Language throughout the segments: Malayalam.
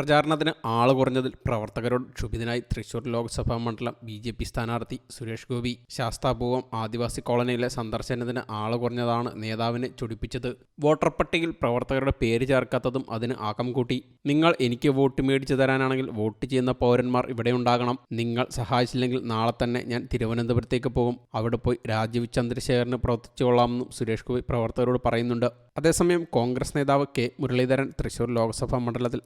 പ്രചാരണത്തിന് ആൾ കുറഞ്ഞതിൽ പ്രവർത്തകരോട് ക്ഷുഭിതനായി തൃശൂർ ലോക്സഭാ മണ്ഡലം ബി ജെ പി സ്ഥാനാർത്ഥി സുരേഷ് ഗോപി ശാസ്താപൂർവം ആദിവാസി കോളനിയിലെ സന്ദർശനത്തിന് ആൾ കുറഞ്ഞതാണ് നേതാവിനെ ചൊടിപ്പിച്ചത്. വോട്ടർ പട്ടികയിൽ പ്രവർത്തകരുടെ പേര് ചേർക്കാത്തതും അതിന് ആക്കം കൂട്ടി. നിങ്ങൾ എനിക്ക് വോട്ട് മേടിച്ചു തരാനാണെങ്കിൽ വോട്ട് ചെയ്യുന്ന പൗരന്മാർ ഇവിടെ ഉണ്ടാകണം. നിങ്ങൾ സഹായിച്ചില്ലെങ്കിൽ നാളെ തന്നെ ഞാൻ തിരുവനന്തപുരത്തേക്ക് പോകും. അവിടെ പോയി രാജീവ് ചന്ദ്രശേഖരന് പ്രവർത്തിച്ചുകൊള്ളാമെന്നും സുരേഷ് ഗോപി പ്രവർത്തകരോട് പറയുന്നുണ്ട്. അതേസമയം കോൺഗ്രസ് നേതാവ് കെ മുരളീധരൻ തൃശൂർ ലോക്സഭാ മണ്ഡലത്തിൽ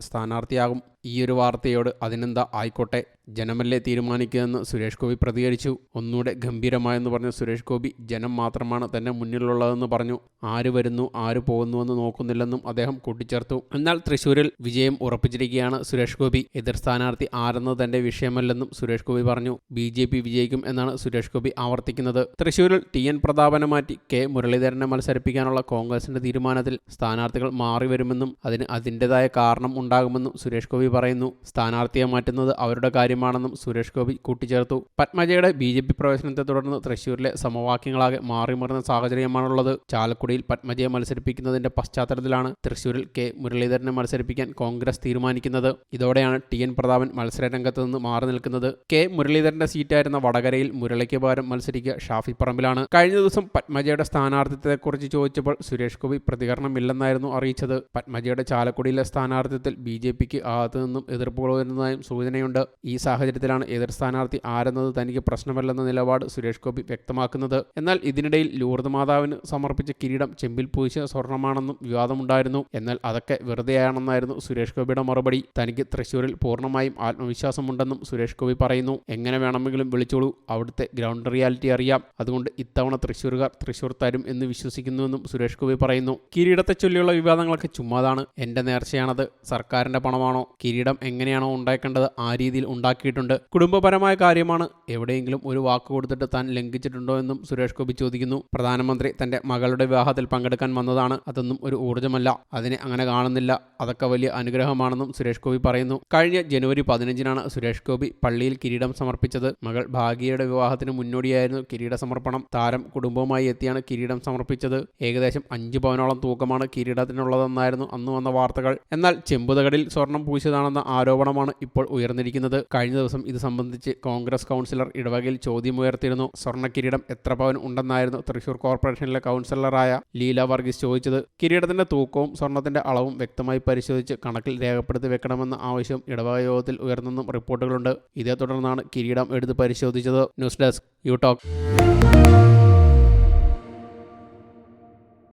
hago സ്ഥാനാർത്ഥിയാകും ഒരു വാർത്തയോട് അതിനെന്താ ആയിക്കോട്ടെ? ജനമല്ലേ തീരുമാനിക്കുകയെന്ന് സുരേഷ് ഗോപി പ്രതികരിച്ചു. ഒന്നുകൂടെ ഗംഭീരമായെന്ന് പറഞ്ഞ സുരേഷ് ഗോപി ജനം മാത്രമാണ് തന്നെ മുന്നിലുള്ളതെന്ന് പറഞ്ഞു. ആര് വരുന്നു ആര് പോകുന്നുവെന്ന് നോക്കുന്നില്ലെന്നും അദ്ദേഹം കൂട്ടിച്ചേർത്തു. എന്നാൽ തൃശൂരിൽ വിജയം ഉറപ്പിച്ചിരിക്കുകയാണ് സുരേഷ് ഗോപി. എതിർ സ്ഥാനാർത്ഥി ആരെന്നത് തന്റെ വിഷയമല്ലെന്നും സുരേഷ് ഗോപി പറഞ്ഞു. ബി ജെ പി വിജയിക്കും എന്നാണ് സുരേഷ് ഗോപി ആവർത്തിക്കുന്നത്. തൃശൂരിൽ ടി എൻ പ്രതാപനെ മാറ്റി കെ മുരളീധരനെ മത്സരിപ്പിക്കാനുള്ള കോൺഗ്രസിന്റെ തീരുമാനത്തിൽ സ്ഥാനാർത്ഥികൾ മാറി വരുമെന്നും അതിന് അതിന്റെതായ കാരണം ഉണ്ടാകുമെന്നും സുരേഷ് ഗോപി പറയുന്നു. സ്ഥാനാർത്ഥിയെ മാറ്റുന്നത് അവരുടെ കാര്യമാണെന്നും സുരേഷ് ഗോപി കൂട്ടിച്ചേർത്തു. പത്മജയുടെ ബി ജെ പി പ്രവേശനത്തെ തുടർന്ന് തൃശൂരിലെ സമവാക്യങ്ങളാകെ മാറിമറിഞ്ഞ സാഹചര്യമാണുള്ളത്. ചാലക്കുടിയിൽ പത്മജയെ മത്സരിപ്പിക്കുന്നതിന്റെ പശ്ചാത്തലത്തിലാണ് തൃശൂരിൽ കെ. മുരളീധരനെ മത്സരിപ്പിക്കാൻ കോൺഗ്രസ് തീരുമാനിക്കുന്നത്. ഇതോടെയാണ് ടി. എൻ. പ്രതാപൻ മത്സരരംഗത്ത് നിന്ന് മാറി നിൽക്കുന്നത്. കെ. മുരളീധരന്റെ സീറ്റായിരുന്ന വടകരയിൽ മുരളിക്ക് പകരം മത്സരിക്കുക ഷാഫി പറമ്പിലാണ്. കഴിഞ്ഞ ദിവസം പത്മജയുടെ സ്ഥാനാർത്ഥിത്വത്തെക്കുറിച്ച് ചോദിച്ചപ്പോൾ സുരേഷ് ഗോപി പ്രതികരണമില്ലെന്നായിരുന്നു അറിയിച്ചത്. പത്മജയുടെ ചാലക്കുടിയിലെ സ്ഥാനാർത്ഥിത്വത്തിൽ ബി ജെ പിക്ക് അകത്തു നിന്നും എതിർപ്പുകൾ വരുന്നതായും സൂചനയുണ്ട്. ഈ സാഹചര്യത്തിലാണ് എതിർ സ്ഥാനാർത്ഥി ആരെന്നത് തനിക്ക് പ്രശ്നമല്ലെന്ന നിലപാട് സുരേഷ് ഗോപി വ്യക്തമാക്കുന്നത്. എന്നാൽ ഇതിനിടയിൽ ലൂർദ് മാതാവിന് സമർപ്പിച്ച കിരീടം ചെമ്പിൽ പൂശിയ സ്വർണമാണെന്നും വിവാദമുണ്ടായിരുന്നു. എന്നാൽ അതൊക്കെ വെറുതെയാണെന്നായിരുന്നു സുരേഷ് ഗോപിയുടെ മറുപടി. തനിക്ക് തൃശൂരിൽ പൂർണമായും ആത്മവിശ്വാസമുണ്ടെന്നും സുരേഷ് ഗോപി പറയുന്നു. എങ്ങനെ വേണമെങ്കിലും വിളിച്ചോളൂ. അവിടുത്തെ ഗ്രൗണ്ട് റിയാലിറ്റി അറിയാം. അതുകൊണ്ട് ഇത്തവണ തൃശ്ശൂരുകാർ തൃശ്ശൂർ തരും എന്ന് വിശ്വസിക്കുന്നുവെന്നും സുരേഷ് ഗോപി പറയുന്നു. കിരീടത്തെ ചൊല്ലിയുള്ള വിവാദങ്ങളൊക്കെ ചുമ്മാതാണ്. എന്റെ നേർച്ചയാണത്. സർക്കാരിന്റെ പണമാണോ? കിരീടം എങ്ങനെയാണോ ഉണ്ടാക്കേണ്ടത് ആ രീതിയിൽ ഉണ്ടാക്കിയിട്ടുണ്ട്. കുടുംബപരമായ കാര്യമാണ് എവിടെയെങ്കിലും ഒരു വാക്ക് കൊടുത്തിട്ട് താൻ ലംഘിച്ചിട്ടുണ്ടോ എന്നും സുരേഷ് ഗോപി ചോദിക്കുന്നു. പ്രധാനമന്ത്രി തന്റെ മകളുടെ വിവാഹത്തിൽ പങ്കെടുക്കാൻ വന്നതാണ്. അതൊന്നും ഒരു ഊർജമല്ല. അതിനെ അങ്ങനെ കാണുന്നില്ല. അതൊക്കെ വലിയ അനുഗ്രഹമാണെന്നും സുരേഷ് ഗോപി പറയുന്നു. കഴിഞ്ഞ ജനുവരി പതിനഞ്ചിനാണ് സുരേഷ് ഗോപി പള്ളിയിൽ കിരീടം സമർപ്പിച്ചത്. മകൾ ഭാഗ്യയുടെ വിവാഹത്തിന് മുന്നോടിയായിരുന്നു കിരീട സമർപ്പണം. താരം കുടുംബവുമായി എത്തിയാണ് കിരീടം സമർപ്പിച്ചത്. ഏകദേശം അഞ്ച് പവനോളം തൂക്കമാണ് കിരീടത്തിനുള്ളതെന്നായിരുന്നു അന്ന് വന്ന വാർത്തകൾ. എന്നാൽ ചെമ്പുതകടിൽ സ്വർണം പൂശിയതാണെന്ന ആരോപണമാണ് ഇപ്പോൾ ഉയർന്നിരിക്കുന്നത്. കഴിഞ്ഞ ദിവസം ഇത് സംബന്ധിച്ച് കോൺഗ്രസ് കൗൺസിലർ ഇടവകയിൽ ചോദ്യമുയർത്തിയിരുന്നു സ്വർണ കിരീടം എത്ര പവൻ ഉണ്ടെന്നായിരുന്നു തൃശൂർ കോർപ്പറേഷനിലെ കൗൺസിലറായ ലീല വർഗീസ് ചോദിച്ചത്. കിരീടത്തിന്റെ തൂക്കവും സ്വർണത്തിന്റെ അളവും വ്യക്തമായി പരിശോധിച്ച് കണക്കിൽ രേഖപ്പെടുത്തി വെക്കണമെന്ന ആവശ്യം ഇടവക യോഗത്തിൽ ഉയർന്നെന്നും റിപ്പോർട്ടുകളുണ്ട്. ഇതേ തുടർന്നാണ് കിരീടം എടുത്ത് പരിശോധിച്ചത്. News desk U talk.